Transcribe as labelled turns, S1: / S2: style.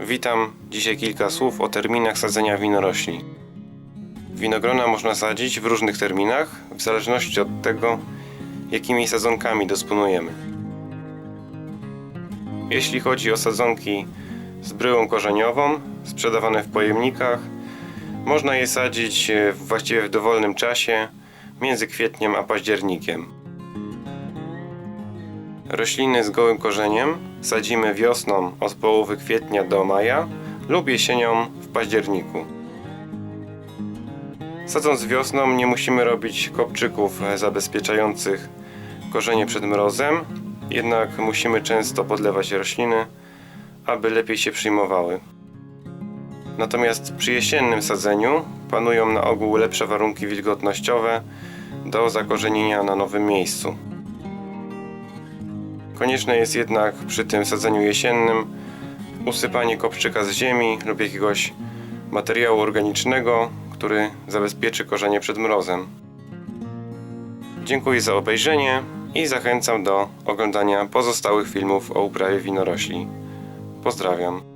S1: Witam. Dzisiaj kilka słów o terminach sadzenia winorośli. Winogrona można sadzić w różnych terminach, w zależności od tego, jakimi sadzonkami dysponujemy. Jeśli chodzi o sadzonki z bryłą korzeniową, sprzedawane w pojemnikach, można je sadzić e, właściwie w dowolnym czasie, między kwietniem a październikiem. Rośliny z gołym korzeniem sadzimy wiosną od połowy kwietnia do maja lub jesienią w październiku. Sadząc wiosną nie musimy robić kopczyków zabezpieczających korzenie przed mrozem, jednak musimy często podlewać rośliny, aby lepiej się przyjmowały. Natomiast przy jesiennym sadzeniu panują na ogół lepsze warunki wilgotnościowe do zakorzenienia na nowym miejscu. Konieczne jest jednak przy tym sadzeniu jesiennym usypanie kopczyka z ziemi lub jakiegoś materiału organicznego, który zabezpieczy korzenie przed mrozem. Dziękuję za obejrzenie i zachęcam do oglądania pozostałych filmów o uprawie winorośli. Pozdrawiam.